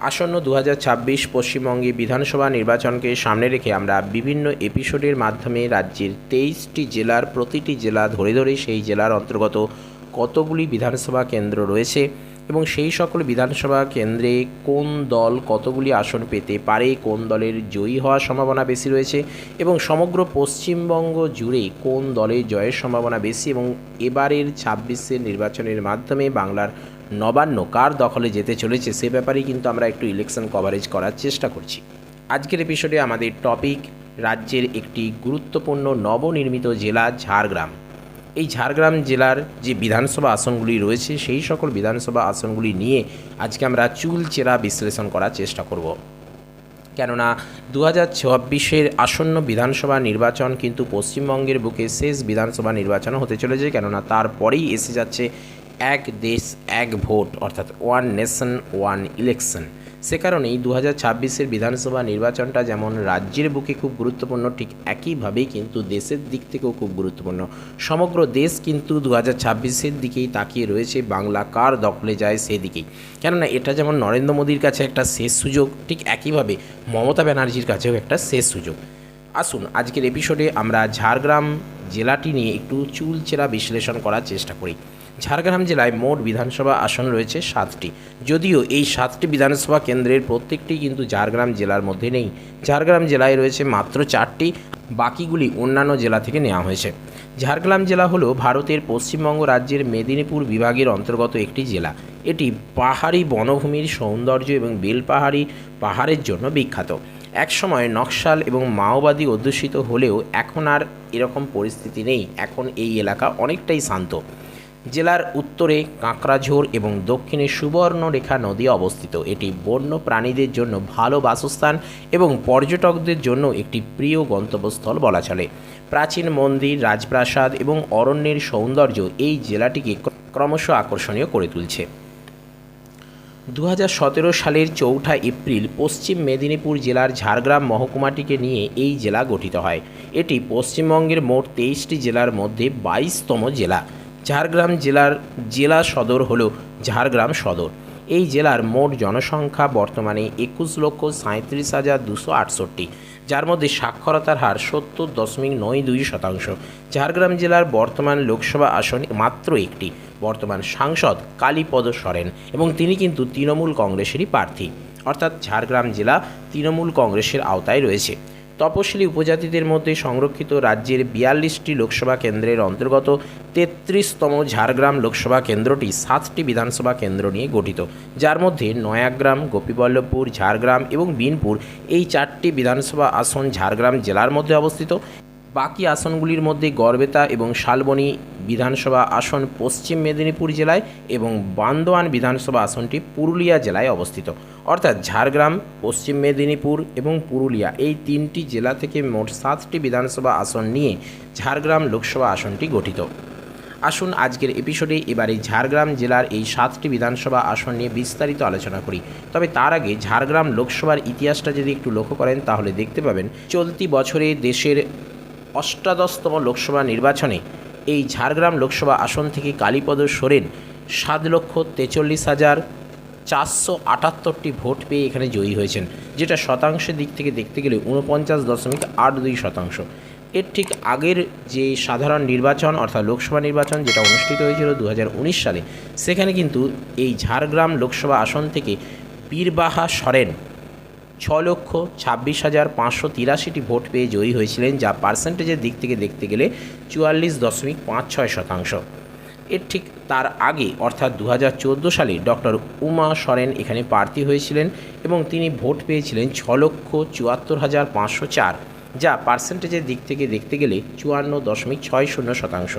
আসন্ন দু হাজার ছাব্বিশ পশ্চিমবঙ্গে বিধানসভা নির্বাচনকে সামনে রেখে আমরা বিভিন্ন এপিসোডের মাধ্যমে রাজ্যের তেইশটি জেলার প্রতিটি জেলা ধরে ধরে সেই জেলার অন্তর্গত কতগুলি বিধানসভা কেন্দ্র রয়েছে এবং সেই সকল বিধানসভা কেন্দ্রে কোন দল কতগুলি আসন পেতে পারে, কোন দলের জয়ী হওয়ার সম্ভাবনা বেশি রয়েছে এবং সমগ্র পশ্চিমবঙ্গ জুড়ে কোন দলের জয়ের সম্ভাবনা বেশি এবং এবারের ছাব্বিশের নির্বাচনের মাধ্যমে বাংলার নবান্ন কার দখলে যেতে চলেছে সে ব্যাপারেই কিন্তু আমরা একটু ইলেকশন কভারেজ করার চেষ্টা করছি। আজকের এপিসোডে আমাদের টপিক রাজ্যের একটি গুরুত্বপূর্ণ নবনির্মিত জেলা ঝাড়গ্রাম। এই ঝাড়গ্রাম জেলার যে বিধানসভা আসনগুলি রয়েছে, সেই সকল বিধানসভা আসনগুলি নিয়ে আজকে আমরা চুলচেরা বিশ্লেষণ করার চেষ্টা করব। কেননা দু হাজার চব্বিশের আসন্ন বিধানসভা নির্বাচন কিন্তু পশ্চিমবঙ্গের বুকে শেষ বিধানসভা নির্বাচন হতে চলেছে, কেননা তারপরেই এসে যাচ্ছে এক দেশ, এক ভোট, অর্থাৎ ওয়ান নেশন ওয়ান ইলেকশন সে কারণেই দু হাজার ছাব্বিশের বিধানসভা নির্বাচনটা যেমন রাজ্যের বুকে খুব গুরুত্বপূর্ণ, ঠিক একইভাবেই কিন্তু দেশের দিক থেকেও খুব গুরুত্বপূর্ণ। সমগ্র দেশ কিন্তু দু হাজার ছাব্বিশের দিকেই তাকিয়ে রয়েছে, বাংলা কার দখলে যায় সেদিকেই। কেননা এটা যেমন নরেন্দ্র মোদীর কাছে একটা শেষ সুযোগ, ঠিক একইভাবে মমতা ব্যানার্জির কাছেও একটা শেষ সুযোগ। আসুন, আজকের এপিসোডে আমরা ঝাড়গ্রাম জেলাটি নিয়ে একটু চুলচেরা বিশ্লেষণ করার চেষ্টা করি। ঝাড়গ্রাম জেলায় মোট বিধানসভা আসন রয়েছে সাতটি। যদিও এই সাতটি বিধানসভা কেন্দ্রের প্রত্যেকটি কিন্তু ঝাড়গ্রাম জেলার মধ্যে নেই। ঝাড়গ্রাম জেলায় রয়েছে মাত্র চারটি, বাকিগুলি অন্যান্য জেলা থেকে নেওয়া হয়েছে। ঝাড়গ্রাম জেলা হলো ভারতের পশ্চিমবঙ্গ রাজ্যের মেদিনীপুর বিভাগের অন্তর্গত একটি জেলা। এটি পাহাড়ি বনভূমির সৌন্দর্য এবং বেলপাহাড়ি পাহাড়ের জন্য বিখ্যাত। একসময় নকশাল এবং মাওবাদী অধ্যুষিত হলেও এখন আর এরকম পরিস্থিতি নেই। এখন এই এলাকা অনেকটাই শান্ত। জেলার উত্তরে কাঁকড়াঝোড় এবং দক্ষিণে সুবর্ণরেখা নদী অবস্থিত। এটি বন্য প্রাণীদের জন্য ভালো বাসস্থান এবং পর্যটকদের জন্য একটি প্রিয় গন্তব্যস্থল বলা চলে। প্রাচীন মন্দির, রাজপ্রাসাদ এবং অরণ্যের সৌন্দর্য এই জেলাটিকে ক্রমশ আকর্ষণীয় করে তুলছে। দু হাজার সতেরো সালের চৌঠা এপ্রিল পশ্চিম মেদিনীপুর জেলার ঝাড়গ্রাম মহকুমাটিকে নিয়ে এই জেলা গঠিত হয়। এটি পশ্চিমবঙ্গের মোট তেইশটি জেলার মধ্যে বাইশতম জেলা। ঝাড়গ্রাম জেলার জেলা সদর হল ঝাড়গ্রাম সদর। এই জেলার মোট জনসংখ্যা বর্তমানে একুশ লক্ষ সাঁত্রিশ হাজার দুশো আটষট্টি, যার মধ্যে সাক্ষরতার হার সত্তর দশমিক নয় দুই শতাংশ। ঝাড়গ্রাম জেলার বর্তমান লোকসভা আসন মাত্র একটি। বর্তমান সাংসদ কালীপদ সরেন এবং তিনি কিন্তু তৃণমূল কংগ্রেসেরই প্রার্থী। অর্থাৎ ঝাড়গ্রাম জেলা তৃণমূল কংগ্রেসের আওতায় রয়েছে। তপশিলি উপজাতিদের মধ্যে সংরক্ষিত রাজ্যের বিয়াল্লিশটি লোকসভা কেন্দ্রের অন্তর্গত তেত্রিশতম ঝাড়গ্রাম লোকসভা কেন্দ্রটি সাতটি বিধানসভা কেন্দ্র নিয়ে গঠিত। যার মধ্যে নয়াগ্রাম, গোপীবল্লভপুর, ঝাড়গ্রাম এবং বিনপুর এই চারটি বিধানসভা আসন ঝাড়গ্রাম জেলার মধ্যে অবস্থিত। বাকি আসনগুলির মধ্যে গড়বেতা এবং শালবনী বিধানসভা আসন পশ্চিম মেদিনীপুর জেলায় এবং বান্দোয়ান বিধানসভা আসনটি পুরুলিয়া জেলায় অবস্থিত। অর্থাৎ ঝাড়গ্রাম, পশ্চিম মেদিনীপুর এবং পুরুলিয়া এই তিনটি জেলা থেকে মোট সাতটি বিধানসভা আসন নিয়ে ঝাড়গ্রাম লোকসভা আসনটি গঠিত। আসুন আজকের এপিসোডে এবারে ঝাড়গ্রাম জেলার এই সাতটি বিধানসভা আসন নিয়ে বিস্তারিত আলোচনা করি। তবে তার আগে ঝাড়গ্রাম লোকসভার ইতিহাসটা যদি একটু লক্ষ্য করেন, তাহলে দেখতে পাবেন, চলতি বছরে দেশের অষ্টাদশতম লোকসভা নির্বাচনে এই ঝাড়গ্রাম লোকসভা আসন থেকে কালীপদ সোরেন সাত লক্ষ তেচল্লিশ হাজার চারশো আটাত্তরটি ভোট পেয়ে এখানে জয়ী হয়েছেন, যেটা শতাংশের দিক থেকে দেখতে গেলে উনপঞ্চাশ দশমিক আট দুই শতাংশ। এর ঠিক আগের যে সাধারণ নির্বাচন, অর্থাৎ লোকসভা নির্বাচন, যেটা অনুষ্ঠিত হয়েছিল দু হাজার উনিশ সালে, সেখানে কিন্তু এই ঝাড়গ্রাম লোকসভা আসন থেকে বীরবাহা সরেন ছ লক্ষ ছাব্বিশ হাজার পাঁচশো তিরাশিটি ভোট পেয়ে জয়ী হয়েছিলেন, যা পার্সেন্টেজের দিক থেকে দেখতে গেলে চুয়াল্লিশ দশমিক পাঁচ ছয় শতাংশ। এর ঠিক তার আগে, অর্থাৎ দু হাজার চোদ্দ সালে ডক্টর উমা সরেন এখানে প্রার্থী হয়েছিলেন এবং তিনি ভোট পেয়েছিলেন ছ লক্ষ চুয়াত্তর হাজার পাঁচশো চার, যা পার্সেন্টেজের দিক থেকে দেখতে গেলে চুয়ান্ন দশমিক ছয় শূন্য শতাংশ।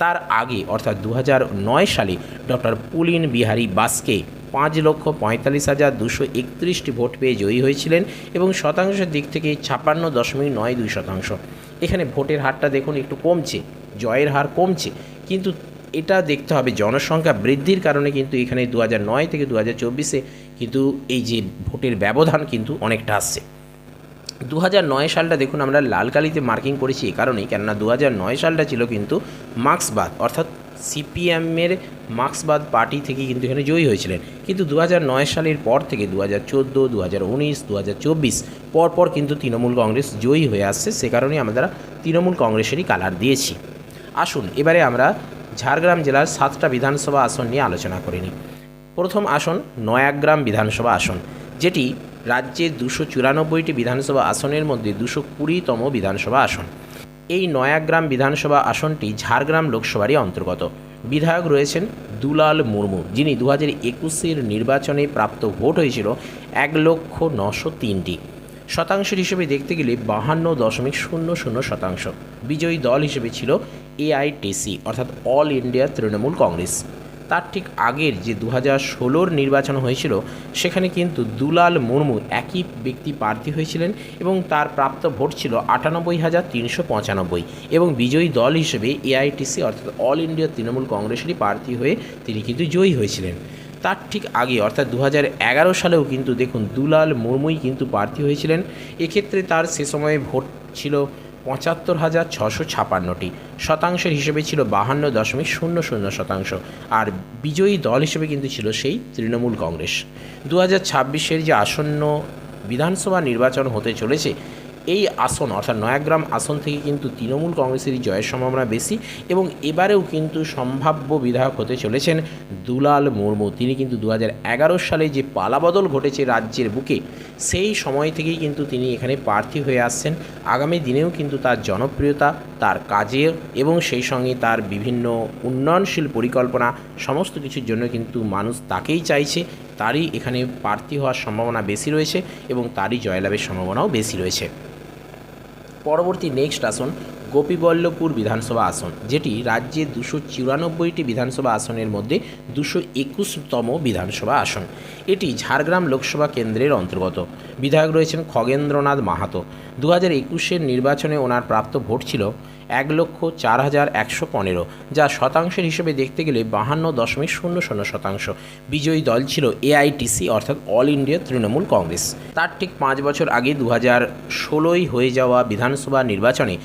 তার আগে, অর্থাৎ দু সালে ডক্টর পুলিন বিহারী বাসকে পাঁচ লক্ষ পঁয়তাল্লিশ হাজার দুশো একত্রিশটি ভোট পেয়ে জয়ী হয়েছিলেন এবং শতাংশের দিক থেকে ছাপ্পান্ন দশমিক নয় দুই শতাংশ। এখানে ভোটের হারটা দেখুন, একটু কমছে, জয়ের হার কমছে, কিন্তু এটা দেখতে হবে জনসংখ্যা বৃদ্ধির কারণে কিন্তু এখানে দু নয় থেকে দু চব্বিশে কিন্তু এই যে ভোটের ব্যবধান কিন্তু অনেকটা আসছে। দু নয় সালটা দেখুন, আমরা লাল কালিতে মার্কিং করেছি এই কারণেই, কেননা দু নয় সালটা ছিল কিন্তু মার্ক্সবাদ অর্থাৎ সিপিএমের মার্ক্সবাদ পার্টি থেকে কিন্তু এখানে জয়ী হয়েছিলেন। কিন্তু দু সালের পর থেকে দু হাজার চোদ্দ দু উনিশ চব্বিশ, পরপর কিন্তু তৃণমূল কংগ্রেস জয়ী হয়ে আসছে। সে কারণেই আমরা তৃণমূল কংগ্রেসেরই কালার দিয়েছি। আসুন, এবারে আমরা ঝাড়গ্রাম জেলার সাতটা বিধানসভা আসন নিয়ে আলোচনা করে নিই। প্রথম আসন, নয়াগ্রাম বিধানসভা আসন, যেটি রাজ্যের দুশো চুরানব্বইটি বিধানসভা আসনের মধ্যে দুশো কুড়িতম বিধানসভা আসন। এই নয়াগ্রাম বিধানসভা আসনটি ঝাড়গ্রাম লোকসভারই অন্তর্গত। বিধায়ক রয়েছেন দুলাল মুর্মু, যিনি দু হাজার একুশের নির্বাচনে প্রাপ্ত ভোট হয়েছিল এক লক্ষ নশো তিনটি। শতাংশের হিসেবে দেখতে গেলে বাহান্ন দশমিক শূন্য শূন্য শতাংশ। বিজয়ী দল হিসেবে ছিল এআইটিসি, অর্থাৎ অল ইন্ডিয়া তৃণমূল কংগ্রেস। তার ঠিক আগের যে দু হাজার ষোলোর নির্বাচন হয়েছিল, সেখানে কিন্তু দুলাল মুর্মু একই ব্যক্তি প্রার্থী হয়েছিলেন এবং তার প্রাপ্ত ভোট ছিল আটানব্বই হাজার তিনশো পঁচানব্বই এবং বিজয়ী দল হিসেবে এআইটিসি অর্থাৎ অল ইন্ডিয়া তৃণমূল কংগ্রেসেরই প্রার্থী হয়ে তিনি কিন্তু জয়ী হয়েছিলেন। তার ঠিক আগে অর্থাৎ দু সালেও কিন্তু দেখুন দুলাল মুর্মুই কিন্তু প্রার্থী হয়েছিলেন। এক্ষেত্রে তার সে সময়ে ভোট ছিল পঁচাত্তর হাজার ছশো ছাপান্নটি শতাংশের হিসেবে ছিল বাহান্ন দশমিক শূন্য শূন্য শতাংশ, আর বিজয়ী দল হিসেবে কিন্তু ছিল সেই তৃণমূল কংগ্রেস। দু হাজার ছাব্বিশের যে আসন্ন বিধানসভা নির্বাচন হতে চলেছে এই আসন, অর্থাৎ নয়াগ্রাম আসন থেকে কিন্তু তৃণমূল কংগ্রেসেরই জয়ের সম্ভাবনা বেশি এবং এবারেও কিন্তু সম্ভাব্য বিধায়ক হতে চলেছেন দুলাল মুর্মু। তিনি কিন্তু দু হাজার এগারো সালে যে পালাবদল ঘটেছে রাজ্যের বুকে, সেই সময় থেকেই কিন্তু তিনি এখানে প্রার্থী হয়ে আসছেন। আগামী দিনেও কিন্তু তার জনপ্রিয়তা, তার কাজে এবং সেই সঙ্গে তার বিভিন্ন উন্নয়নশীল পরিকল্পনা, সমস্ত কিছুর জন্য কিন্তু মানুষ তাকেই চাইছে। তারই এখানে প্রার্থী হওয়ার সম্ভাবনা বেশি রয়েছে এবং তারই জয়লাভের সম্ভাবনাও বেশি রয়েছে। পরবর্তী নেক্সট আসন, গোপীবল্লভপুর বিধানসভা আসন, যেটি রাজ্যের দুশো চুরানব্বইটি বিধানসভা আসনের মধ্যে দুশো একুশতম বিধানসভা আসন। এটি ঝাড়গ্রাম লোকসভা কেন্দ্রের অন্তর্গত। বিধায়ক রয়েছেন খগেন্দ্রনাথ মাহাতো। দু হাজার একুশের নির্বাচনে ওনার প্রাপ্ত ভোট ছিল এক লক্ষ চার হাজার একশো পনেরো, যা শতাংশের হিসেবে দেখতে গেলে বাহান্ন দশমিক শূন্য শূন্য শতাংশ। বিজয়ী দল ছিল এআইটিসি, অর্থাৎ অল ইন্ডিয়া তৃণমূল কংগ্রেস। তার ঠিক পাঁচ বছর আগে দু হাজার ষোলোই হয়ে যাওয়া বিধানসভা নির্বাচনে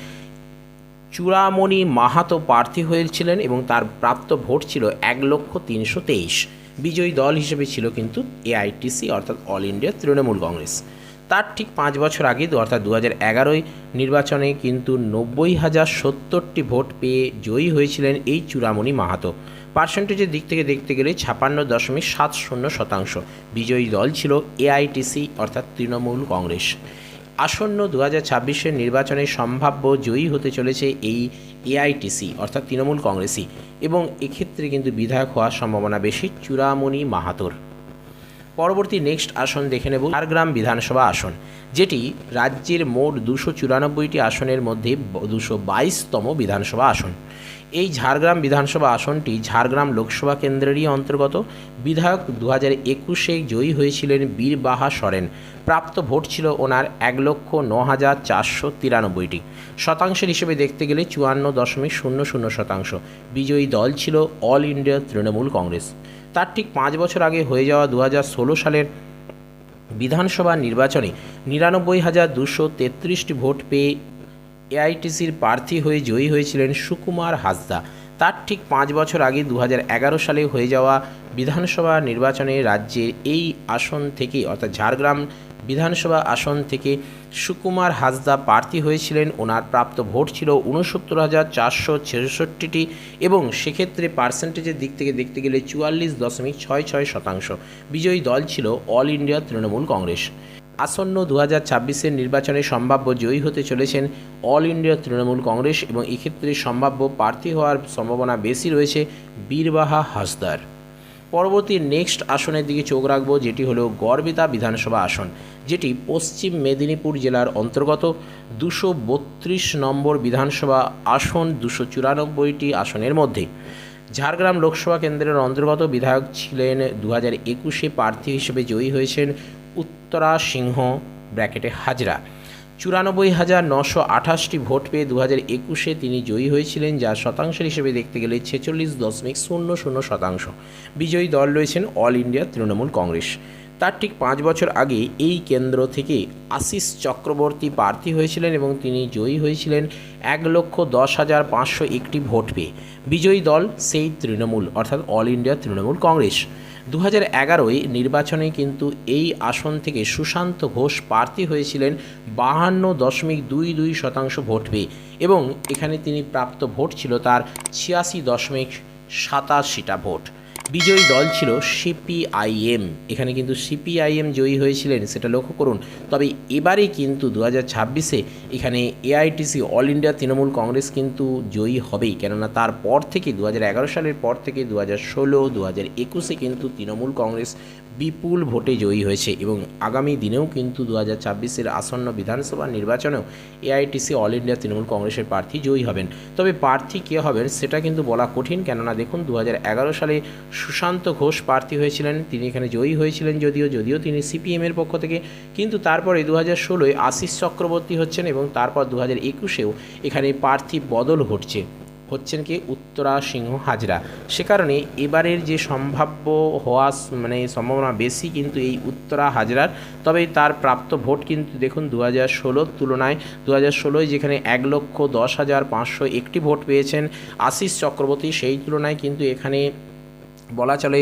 চূড়ামণি মাহাতো প্রার্থী হয়েছিলেন এবং তার প্রাপ্ত ভোট ছিল এক লক্ষ তিনশো তেইশ। বিজয়ী দল হিসেবে ছিল কিন্তু এআইটিসি, অর্থাৎ অল ইন্ডিয়া তৃণমূল কংগ্রেস। তার ঠিক পাঁচ বছর আগে অর্থাৎ দু হাজার নির্বাচনে কিন্তু নব্বই হাজার সত্তরটি ভোট পেয়ে জয়ী হয়েছিলেন এই চূড়ামণি মাহাতো। পার্সেন্টেজের দিক থেকে দেখতে গেলে ছাপান্ন দশমিক সাত শূন্য শতাংশ। বিজয়ী দল ছিল এআইটিসি অর্থাৎ তৃণমূল কংগ্রেস। আসন্ন দু হাজার ছাব্বিশের নির্বাচনে সম্ভাব্য জয়ী হতে চলেছে এই এআইটিসি অর্থাৎ তৃণমূল কংগ্রেসই। এবং এক্ষেত্রে কিন্তু বিধায়ক হওয়ার সম্ভাবনা বেশি চূড়ামণি মাহাতোর। পরবর্তী নেক্সট আসন দেখে নেব। ঝাড়গ্রাম বিধানসভা আসন, যেটি রাজ্যের মোট দুশো চুরানব্বইটি আসনের মধ্যে দুশো বাইশতম বিধানসভা আসন। এই ঝাড়গ্রাম বিধানসভা আসনটি ঝাড়গ্রাম লোকসভা কেন্দ্রেরই অন্তর্গত। বিধায়ক দু হাজার একুশে জয়ী হয়েছিলেন বীরবাহা সরেন। প্রাপ্ত ভোট ছিল ওনার এক লক্ষ ন হাজার চারশো তিরানব্বইটি। শতাংশের হিসেবে দেখতে গেলে চুয়ান্ন দশমিক শূন্য শূন্য শতাংশ। বিজয়ী দল ছিল অল ইন্ডিয়া তৃণমূল কংগ্রেস। তার ঠিক পাঁচ বছর আগে হয়ে যাওয়া দু হাজার ষোলো সালের বিধানসভা নির্বাচনে নিরানব্বই হাজার দুশো তেত্রিশটি ভোট পেয়ে এআইটিসির প্রার্থী হয়ে জয়ী হয়েছিলেন সুকুমার হাসদা। তার ঠিক পাঁচ বছর আগে দু হাজার এগারো সালে হয়ে যাওয়া বিধানসভা নির্বাচনে রাজ্যের এই আসন থেকে অর্থাৎ ঝাড়গ্রাম বিধানসভা আসন থেকে সুকুমার হাসদা প্রার্থী হয়েছিলেন। ওনার প্রাপ্ত ভোট ছিল উনসত্তর হাজার চারশো ছেষট্টিটি এবং সেক্ষেত্রে পার্সেন্টেজের দিক থেকে দেখতে গেলে চুয়াল্লিশ দশমিক ছয় ছয় শতাংশ। বিজয়ী দল ছিল অল ইন্ডিয়া তৃণমূল কংগ্রেস। আসন্ন দু হাজার ছাব্বিশের নির্বাচনে সম্ভাব্য জয়ী হতে চলেছেন অল ইন্ডিয়া তৃণমূল কংগ্রেস এবং এক্ষেত্রে সম্ভাব্য প্রার্থী হওয়ার সম্ভাবনা বেশি রয়েছে বীরবাহা হাসদার পরবর্তী নেক্সট আসনের দিকে চোখ রাখব, যেটি হলো গড়বেতা বিধানসভা আসন, যেটি পশ্চিম মেদিনীপুর জেলার অন্তর্গত দুশো বত্রিশ নম্বর বিধানসভা আসন দুশো চুরানব্বইটি আসনের মধ্যে। ঝাড়গ্রাম লোকসভা কেন্দ্রের অন্তর্গত বিধায়ক ছিলেন দু হাজার একুশে প্রার্থী হিসেবে জয়ী হয়েছেন উত্তরা সিংহ, ব্র্যাকেটে হাজরা। চুরানব্বই হাজার নশো আঠাশটি ভোট পেয়ে দু হাজার একুশে তিনি জয়ী হয়েছিলেন, যা শতাংশের হিসেবে দেখতে গেলে ছেচল্লিশ দশমিক শূন্য শূন্য শতাংশ। বিজয়ী দল রয়েছেন অল ইন্ডিয়া তৃণমূল কংগ্রেস। তার ঠিক পাঁচ বছর আগে এই কেন্দ্র থেকে আশিস চক্রবর্তী প্রার্থী হয়েছিলেন এবং তিনি জয়ী হয়েছিলেন এক লক্ষ দশ হাজার পাঁচশো একটি ভোট পেয়ে। বিজয়ী দল সেই তৃণমূল, অর্থাৎ অল ইন্ডিয়া তৃণমূল কংগ্রেস। দু হাজার নির্বাচনে কিন্তু এই আসন থেকে সুশান্ত ঘোষ প্রার্থী হয়েছিলেন বাহান্ন দশমিক দুই দুই শতাংশ ভোট পেয়ে এবং এখানে তিনি প্রাপ্ত ভোট ছিল তার ছিয়াশি দশমিক সাতাশিটা ভোট। বিজয়ী দল ছিল সিপিআইএম। এখানে কিন্তু সিপিআইএম জয়ী হয়েছিলেন, সেটা লক্ষ্য করুন। তবে এবারে কিন্তু দু হাজার ছাব্বিশে এখানে AITC all India Trinamool congress কিন্তু জয়ী হবেই। কেননা তারপর থেকে দু হাজার এগারো সালের পর থেকে দু হাজার ষোলো দু হাজার একুশে কিন্তু তৃণমূল কংগ্রেস বিপুল ভোটে জয়ী হয়েছে এবং আগামী দিনেও কিন্তু দু হাজার ছাব্বিশের আসন্ন বিধানসভা নির্বাচনেও এআইটিসি অল ইন্ডিয়া তৃণমূল কংগ্রেসের প্রার্থী জয়ী হবেন। তবে প্রার্থী কে হবেন সেটা কিন্তু বলা কঠিন, কেননা দেখুন দু হাজার এগারো সালে সুশান্ত ঘোষ প্রার্থী হয়েছিলেন, তিনি এখানে জয়ী হয়েছিলেন যদিও যদিও তিনি সিপিএমের পক্ষ থেকে, কিন্তু তারপরে দু হাজার ষোলোয় আশিস চক্রবর্তী হচ্ছেন এবং তারপর দু হাজার একুশেও এখানে প্রার্থী বদল ঘটছে। হচ্ছেন কি উত্তরা সিংহ হাজরা। সে কারণে এবারের যে সম্ভাব্য হওয়া মানে সম্ভাবনা বেশি কিন্তু এই উত্তরা হাজরার। তবে তার প্রাপ্ত ভোট কিন্তু দেখুন দু হাজার ষোলোর তুলনায় দু হাজার ষোলোয় যেখানে এক লক্ষ দশ হাজার পাঁচশো একটি ভোট পেয়েছেন আশিস চক্রবর্তী, সেই তুলনায় কিন্তু এখানে বলা চলে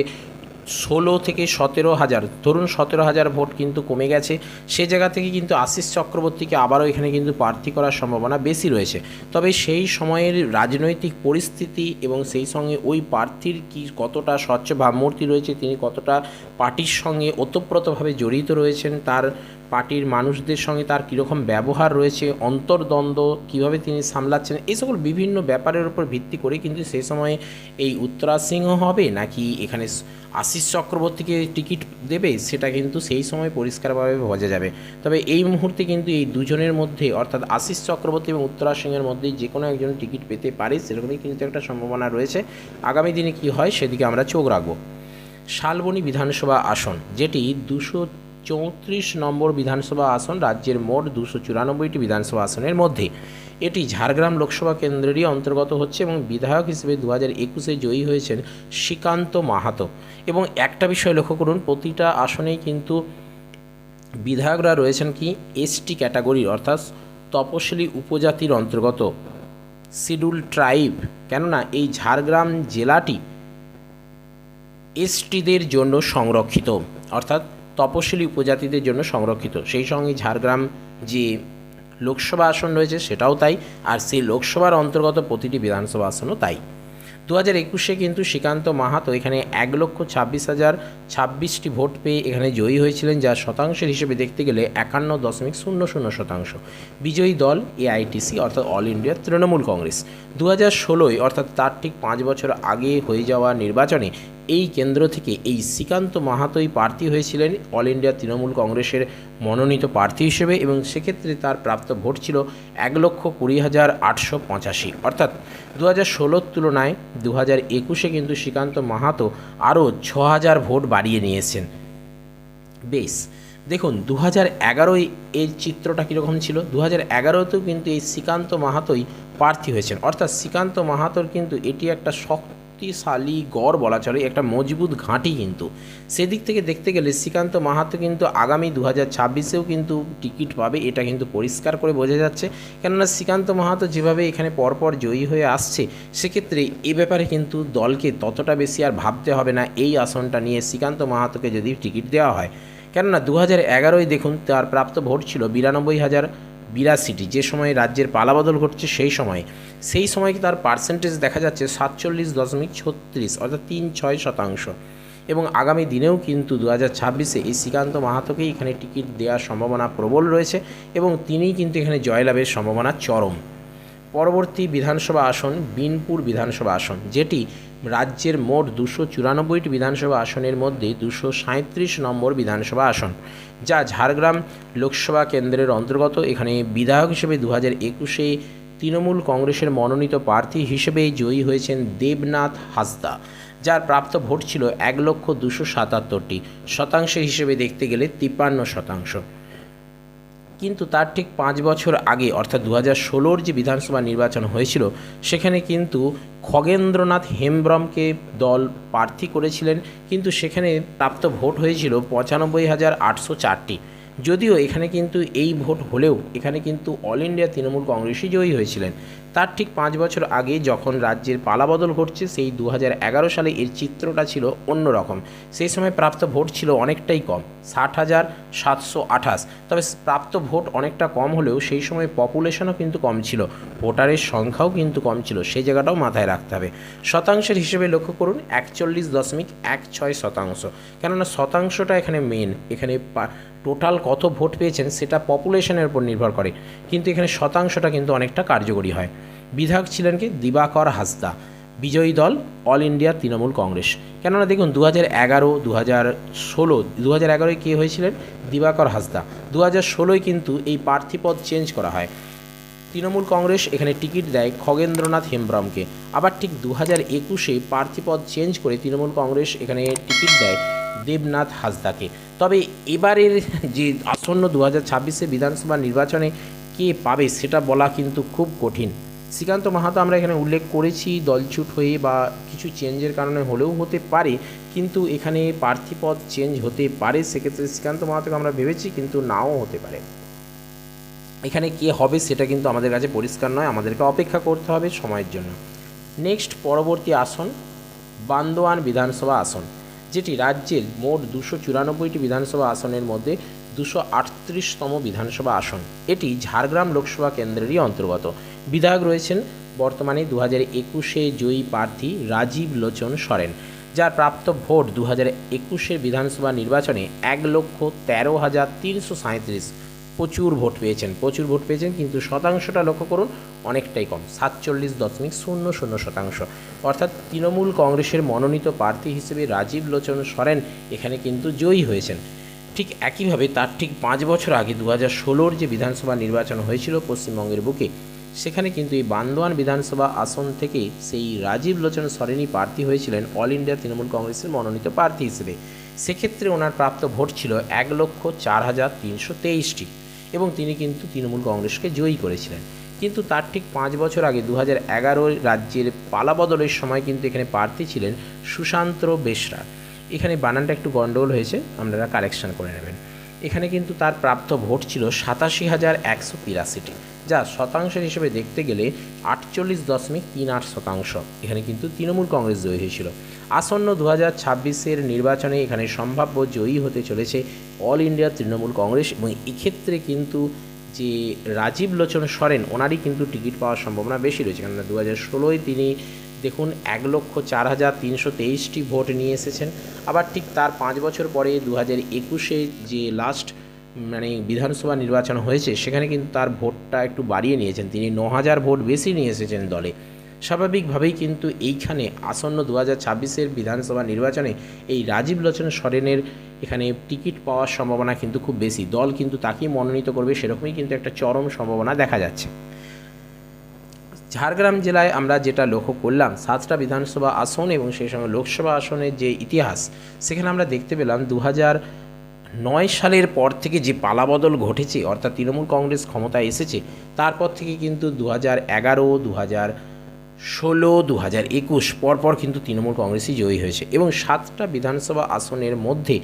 ষোলো থেকে সতেরো হাজার। ধরুন সতেরো হাজার ভোট কিন্তু কমে গেছে, সে জায়গা থেকে কিন্তু আশিস চক্রবর্তীকে আবারও এখানে কিন্তু প্রার্থী করার সম্ভাবনা বেশি রয়েছে। তবে সেই সময়ের রাজনৈতিক পরিস্থিতি এবং সেই সঙ্গে ওই প্রার্থীর কি কতটা স্বচ্ছ ভাবমূর্তি রয়েছে, তিনি কতটা পার্টির সঙ্গে ওতপ্রোতভাবে জড়িত রয়েছেন, তার পার্টির মানুষদের সঙ্গে তার কীরকম ব্যবহার রয়েছে, অন্তর্দ্বন্দ্ব কীভাবে তিনি সামলাচ্ছেন, এই সকল বিভিন্ন ব্যাপারের উপর ভিত্তি করে কিন্তু সেই সময়ে এই উত্তরা সিংহ হবে নাকি এখানে আশিস চক্রবর্তীকে টিকিট দেবে, সেটা কিন্তু সেই সময় পরিষ্কারভাবে বোঝা যাবে। তবে এই মুহূর্তে কিন্তু এই দুজনের মধ্যে, অর্থাৎ আশিস চক্রবর্তী এবং উত্তরা সিংহের মধ্যে যে কোনো একজন টিকিট পেতে পারে, সেরকমই কিন্তু একটা সম্ভাবনা রয়েছে। আগামী দিনে কি হয় সেদিকে আমরা চোখ রাখব। শালবনী বিধানসভা আসন, যেটি দুশো চৌত্রিশ নম্বর বিধানসভা আসন রাজ্যের মোট দুশো চুরানব্বইটি বিধানসভা আসনের মধ্যে। এটি ঝাড়গ্রাম লোকসভা কেন্দ্রেরই অন্তর্গত হচ্ছে এবং বিধায়ক হিসেবে দু হাজার একুশে জয়ী হয়েছেন শ্রীকান্ত মাহাতো। এবং একটা বিষয় লক্ষ্য করুন, প্রতিটা আসনেই কিন্তু বিধায়করা রয়েছেন কি, এসটি ক্যাটাগরির, অর্থাৎ তপশিলি উপজাতির অন্তর্গত। শিডিউল ট্রাইব, কেননা এই ঝাড়গ্রাম জেলাটি এসটিদের জন্য সংরক্ষিত। অর্থাৎ তপশিলি উপজাতিদের জন্য সংরক্ষিত। সেই সঙ্গে ঝাড়গ্রাম যে লোকসভা আসন রয়েছে সেটাও তাই, আর সেই লোকসভার অন্তর্গত প্রতিটি বিধানসভা আসনও তাই। দু হাজার একুশে কিন্তু শ্রীকান্ত মাহাতো এখানে এক লক্ষ ছাব্বিশ হাজার ছাব্বিশটি ভোট পেয়ে এখানে জয়ী হয়েছিলেন যা শতাংশের হিসেবে দেখতে গেলে একান্ন দশমিক শূন্য শূন্য শতাংশ। বিজয়ী দল এআইটিসি, অর্থাৎ অল ইন্ডিয়া তৃণমূল কংগ্রেস। দু হাজার ষোলোয়, অর্থাৎ তার ঠিক পাঁচ বছর আগে হয়ে যাওয়া নির্বাচনে এই কেন্দ্র থেকে এই শ্রীকান্ত মাহাতোই প্রার্থী হয়েছিলেন অল ইন্ডিয়া তৃণমূল কংগ্রেসের মনোনীত প্রার্থী হিসেবে এবং সেক্ষেত্রে তার প্রাপ্ত ভোট ছিল এক লক্ষ কুড়ি হাজার আটশো পঁচাশি। অর্থাৎ দু হাজার ষোলোর তুলনায় দু হাজার একুশে কিন্তু শ্রীকান্ত মাহাতো আরও ছ হাজার ভোট বাড়িয়ে নিয়েছেন। বেশ, দেখুন দু হাজার এগারোয় এর চিত্রটা কীরকম ছিল? দু হাজার এগারোতেও কিন্তু এই শ্রীকান্ত মাহাতোই প্রার্থী হয়েছেন। অর্থাৎ শ্রীকান্ত মাহাতোর কিন্তু এটি একটা শক্তিশালী গড় বলা চলে, একটা মজবুত ঘাঁটি কিন্তু। সেদিক থেকে দেখতে গেলে শ্রীকান্ত মাহাতো কিন্তু আগামী দু হাজার ছাব্বিশেও কিন্তু টিকিট পাবে, এটা কিন্তু পরিষ্কার করে বোঝা যাচ্ছে। কেননা শ্রীকান্ত মাহাতো যেভাবে এখানে পরপর জয়ী হয়ে আসছে, সেক্ষেত্রে এ ব্যাপারে কিন্তু দলকে ততটা বেশি আর ভাবতে হবে না, এই আসনটা নিয়ে শ্রীকান্ত মাহাতোকে যদি টিকিট দেওয়া হয়। কেননা দু হাজার এগারোয় দেখুন, তার প্রাপ্ত ভোট ছিল বিরানব্বই হাজার বিরাশিটি, যে সময় রাজ্যের পালাবদল ঘটছে সেই সময়ে। সেই সময় তার পার্সেন্টেজ দেখা যাচ্ছে সাতচল্লিশ দশমিক ছত্রিশ, অর্থাৎ তিন ছয় শতাংশ। এবং আগামী দিনেও কিন্তু দু হাজার ছাব্বিশে এই শ্রীকান্ত মাহাতোকেই এখানে টিকিট দেওয়ার সম্ভাবনা প্রবল রয়েছে এবং তিনিই কিন্তু এখানে জয়লাভের সম্ভাবনা চরম। পরবর্তী বিধানসভা আসন, বিনপুর বিধানসভা আসন, যেটি রাজ্যের মোট দুশো চুরানব্বইটি বিধানসভা আসনের মধ্যে দুশো নম্বর বিধানসভা আসন, যা ঝাড়গ্রাম লোকসভা কেন্দ্রের অন্তর্গত। এখানে বিধায়ক হিসেবে দু হাজার একুশে তৃণমূল কংগ্রেসের মনোনীত প্রার্থী হিসেবে জয়ী হয়েছেন দেবনাথ হাসদা, যার প্রাপ্ত ভোট ছিল এক লক্ষ দুশো সাতাত্তরটি শতাংশ হিসেবে দেখতে গেলে তিপ্পান্ন শতাংশ। কিন্তু তার ঠিক পাঁচ বছর আগে, অর্থাৎ দু হাজার ষোলোর যে বিধানসভা নির্বাচন হয়েছিল, সেখানে কিন্তু খগেন্দ্রনাথ হেমব্রমকে দল প্রার্থী করেছিলেন, কিন্তু সেখানে প্রাপ্ত ভোট হয়েছিল পঁচানব্বই হাজার আটশো চারটি। যদিও এখানে কিন্তু এই ভোট হলেও, এখানে কিন্তু অল ইন্ডিয়া তৃণমূল কংগ্রেসই জয়ী হয়েছিলেন। তার ঠিক পাঁচ বছর আগে যখন রাজ্যের পালাবদল ঘটছে, সেই দু সালে এর চিত্রটা ছিল অন্যরকম। সেই সময় প্রাপ্ত ভোট ছিল অনেকটাই কম, ষাট হাজার সাতশো আঠাশ। তবে প্রাপ্ত ভোট অনেকটা কম হলেও সেই সময় পপুলেশনও কিন্তু কম ছিল, ভোটারের সংখ্যাও কিন্তু কম ছিল সেই জায়গাটাও মাথায় রাখতে হবে। শতাংশের হিসেবে লক্ষ্য করুন, একচল্লিশ দশমিক এক ছয় শতাংশ। কেননা শতাংশটা এখানে মেন এখানে টোটাল কত ভোট পেয়েছেন সেটা পপুলেশনের উপর নির্ভর করে। কিন্তু এখানে শতাংশটা কিন্তু অনেকটা কার্যকরী হয়। বিধায়ক ছিলেন কি? দিবাকর হাসদা। বিজয়ী দল, অল ইন্ডিয়া তৃণমূল কংগ্রেস। কেননা দেখুন দু হাজার এগারো দু হাজার ষোলো দু হাজার এগারোয় কে হয়েছিলেন? দিবাকর হাসদা। দু হাজার ষোলোয় কিন্তু এই প্রার্থীপদ চেঞ্জ করা হয়। তৃণমূল কংগ্রেস এখানে টিকিট দেয় খগেন্দ্রনাথ হেমব্রমকে। আবার ঠিক দু হাজার একুশে প্রার্থীপদ চেঞ্জ করে তৃণমূল কংগ্রেস এখানে টিকিট দেয় দেবনাথ হাসদাকে। তবে এবারের যে আসন্ন দু হাজার ছাব্বিশে বিধানসভা নির্বাচনে কে পাবে সেটা বলা কিন্তু খুব কঠিন। শ্রীকান্ত মাহাতো আমরা এখানে উল্লেখ করেছি দলছুট হয়ে বা কিছু চেঞ্জের কারণে হলেও হতে পারে, কিন্তু এখানে প্রার্থীপদ চেঞ্জ হতে পারে, সেক্ষেত্রে শ্রীকান্ত মাহাতোকে আমরা ভেবেছি, কিন্তু নাও হতে পারে। এখানে কে হবে সেটা কিন্তু আমাদের কাছে পরিষ্কার নয়, আমাদেরকে অপেক্ষা করতে হবে সময়ের জন্য। নেক্সট পরবর্তী আসন, বান্দোয়ান বিধানসভা আসন, যেটি রাজ্যের মোট দুশো চুরানব্বইটি বিধানসভা আসনের মধ্যে দুশো আটত্রিশতম বিধানসভা আসন। এটি ঝাড়গ্রাম লোকসভা কেন্দ্রেরই অন্তর্গত। বিধায়ক রয়েছেন বর্তমানে দু হাজার একুশে জয়ী প্রার্থী রাজীব লোচন সরেন। যার প্রাপ্ত ভোট দু হাজার একুশের বিধানসভা নির্বাচনে এক লক্ষ তেরো হাজার তিনশো সাঁত্রিশ প্রচুর ভোট পেয়েছেন। প্রচুর ভোট পেয়েছেন, কিন্তু শতাংশটা লক্ষ্য করুন, অনেকটাই কম, সাতচল্লিশ দশমিক শূন্য শূন্য শতাংশ। অর্থাৎ তৃণমূল কংগ্রেসের মনোনীত প্রার্থী হিসেবে রাজীব লোচন সরেন এখানে কিন্তু জয়ী হয়েছেন। ঠিক একইভাবে তার ঠিক পাঁচ বছর আগে দু হাজার ষোলোর যে বিধানসভা নির্বাচন হয়েছিল পশ্চিমবঙ্গের বুকে, সেখানে কিন্তু এই বান্দোয়ান বিধানসভা আসন থেকে সেই রাজীব লোচন সরেনই প্রার্থী হয়েছিলেন অল ইন্ডিয়া তৃণমূল কংগ্রেসের মনোনীত প্রার্থী হিসেবে। সেক্ষেত্রে ওনার প্রাপ্ত ভোট ছিল এক লক্ষ চার হাজার তিনশো তেইশটি এবং তিনি কিন্তু তৃণমূল কংগ্রেসকে জয়ী করেছিলেন। কিন্তু তার ঠিক পাঁচ বছর আগে দু হাজার রাজ্যের পালাবদলের সময় কিন্তু এখানে প্রার্থী ছিলেন সুশান্ত বেশরা এখানে বানানটা একটু গণ্ডগোল হয়েছে, আপনারা কারেকশন করে নেবেন। এখানে কিন্তু তার প্রাপ্ত ভোট ছিল সাতাশি হাজার একশো তিরাশিটি। যা শতাংশের হিসেবে দেখতে গেলে আটচল্লিশ দশমিক তিন আট শতাংশ। এখানে কিন্তু তৃণমূল কংগ্রেস জয়ী হয়েছিল। আসন্ন দু হাজার ছাব্বিশের নির্বাচনে এখানে সম্ভাব্য জয়ী হতে চলেছে অল ইন্ডিয়া তৃণমূল কংগ্রেস এবং এক্ষেত্রে কিন্তু যে রাজীব লোচন সরেন, ওনারই কিন্তু টিকিট পাওয়ার সম্ভাবনা বেশি রয়েছে। কেননা দু হাজার ষোলোয় তিনি দেখুন, এক লক্ষ চার হাজার তিনশো তেইশটি ভোট নিয়ে এসেছেন। আবার ঠিক তার পাঁচ বছর পরে দু হাজার একুশে যে লাস্ট মানে বিধানসভা নির্বাচন হয়েছে, সেখানে কিন্তু তার ভোটটা একটু বাড়িয়ে নিয়েছেন। তিনি ন হাজার ভোট বেশি নিয়ে এসেছেন দলে। স্বাভাবিকভাবেই কিন্তু এইখানে আসন্ন দু হাজার ছাব্বিশের বিধানসভা নির্বাচনে এই রাজীব লোচন সরেনের এখানে টিকিট পাওয়ার সম্ভাবনা কিন্তু খুব বেশি। দল কিন্তু তাকেই মনোনীত করবে, সেরকমই কিন্তু একটা চরম সম্ভাবনা দেখা যাচ্ছে। ঝাড়গ্রাম জেলায় আমরা যেটা লক্ষ্য করলাম, সাতটা বিধানসভা আসন এবং সেই সঙ্গে লোকসভা আসনের যে ইতিহাস, সেখানে আমরা দেখতে পেলাম দু নয় সালের পর থেকে যে পালাবদল ঘটেছে, অর্থাৎ তৃণমূল কংগ্রেস ক্ষমতায় এসেছে, তারপর থেকে কিন্তু দু হাজার এগারো দু হাজার ষোলো দু হাজার একুশ পরপর কিন্তু তৃণমূল কংগ্রেসই জয়ী হয়েছে এবং সাতটা বিধানসভা আসনের মধ্যে,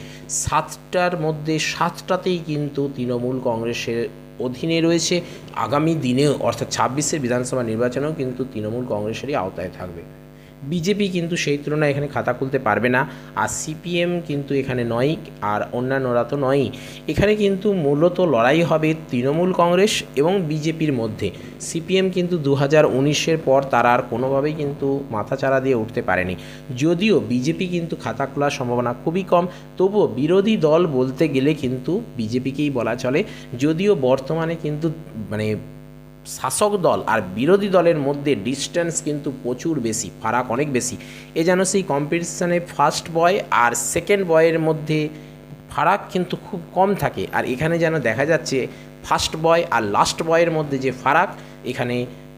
সাতটার মধ্যে সাতটাতেই কিন্তু তৃণমূল কংগ্রেসের অধীনে রয়েছে। আগামী দিনেও অর্থাৎ ছাব্বিশের বিধানসভা নির্বাচনেও কিন্তু তৃণমূল কংগ্রেসেরই আওতায় থাকবে। বিজেপি কিন্তু সেই তুলনায় এখানে খাতা খুলতে পারবে না, আর সিপিএম কিন্তু এখানে নয়, আর অন্যান্যরা তো নয়ই। এখানে কিন্তু মূলত লড়াই হবে তৃণমূল কংগ্রেস এবং বিজেপির মধ্যে। সিপিএম কিন্তু দু হাজার উনিশের পর তারা আর কোনোভাবেই কিন্তু মাথাচাড়া দিয়ে উঠতে পারেনি। যদিও বিজেপি কিন্তু খাতা খোলার সম্ভাবনা খুবই কম, তবুও বিরোধী দল বলতে গেলে কিন্তু বিজেপিকেই বলা চলে। যদিও বর্তমানে কিন্তু মানে শাসক দল আর বিরোধী দলের মধ্যে ডিস্টেন্স কিন্তু প্রচুর বেশি, ফারাক অনেক বেশি। এ যেন সেই কম্পিটিশানে ফার্স্ট বয় আর সেকেন্ড বয়ের মধ্যে ফারাক কিন্তু খুব কম থাকে। আর এখানে যেন দেখা যাচ্ছে ফার্স্ট বয় আর লাস্ট বয়ের মধ্যে যে ফারাক, এখানে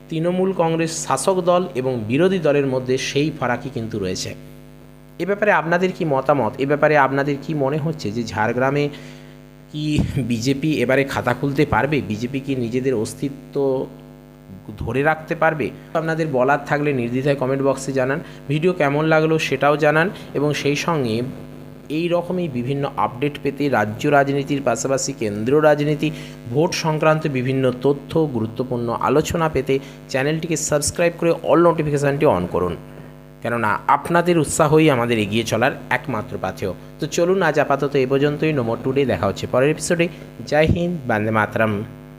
তৃণমূল কংগ্রেস শাসক দল এবং বিরোধী দলের মধ্যে সেই ফারাকই কিন্তু রয়েছে। এ ব্যাপারে আপনাদের কি মতামত? এ ব্যাপারে আপনাদের কি মনে হচ্ছে যে ঝাড়গ্রামে কি বিজেপি এবারে খাতা খুলতে পারবে? বিজেপি কি নিজেদের অস্তিত্ব ধরে রাখতে পারবে? আপনাদের বলার থাকলে নির্দ্বিধায় কমেন্ট বক্সে জানান। ভিডিও কেমন লাগল সেটাও জানান এবং সেই সঙ্গে এই রকমই বিভিন্ন আপডেট পেতে রাজ্য রাজনীতির পাশাপাশি কেন্দ্রীয় রাজনীতি, ভোট সংক্রান্ত বিভিন্ন তথ্য, গুরুত্বপূর্ণ আলোচনা পেতে চ্যানেলটিকে সাবস্ক্রাইব করে অল নোটিফিকেশানটি অন করুন। কেননা আপনাদের উৎসাহই আমাদের এগিয়ে চলার একমাত্র পাথেয়। তো চলুন আজ আপাতত এ পর্যন্তই। নোমর টুডে দেখা হচ্ছে পরের এপিসোডে জয় হিন্দ, বান্দে মাতরম।